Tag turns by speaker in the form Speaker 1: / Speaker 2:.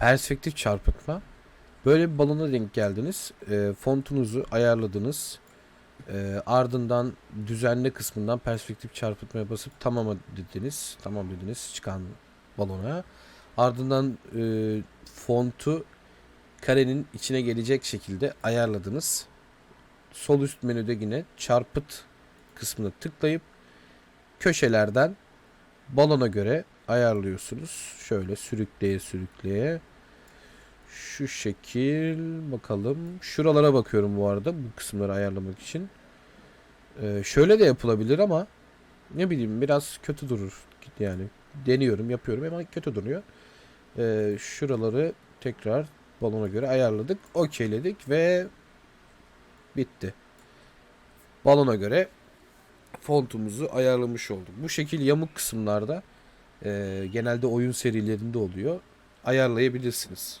Speaker 1: Perspektif çarpıtma. Böyle bir balona denk geldiniz. E, fontunuzu ayarladınız. E, ardından düzenle kısmından perspektif çarpıtmaya basıp tamama dediniz. Tamam dediniz çıkan balona. Ardından e, fontu karenin içine gelecek şekilde ayarladınız. Sol üst menüde yine çarpıt kısmına tıklayıp köşelerden balona göre ayarlıyorsunuz. Şöyle sürükleye sürükleye. Şu şekil bakalım. Şuralara bakıyorum bu arada bu kısımları ayarlamak için. Ee, şöyle de yapılabilir ama ne bileyim biraz kötü durur yani. Deniyorum yapıyorum ama kötü duruyor. Ee, şuraları tekrar balona göre ayarladık. Okeyledik ve bitti. Balona göre fontumuzu ayarlamış olduk. Bu şekil yamuk kısımlarda e, genelde oyun serilerinde oluyor. Ayarlayabilirsiniz.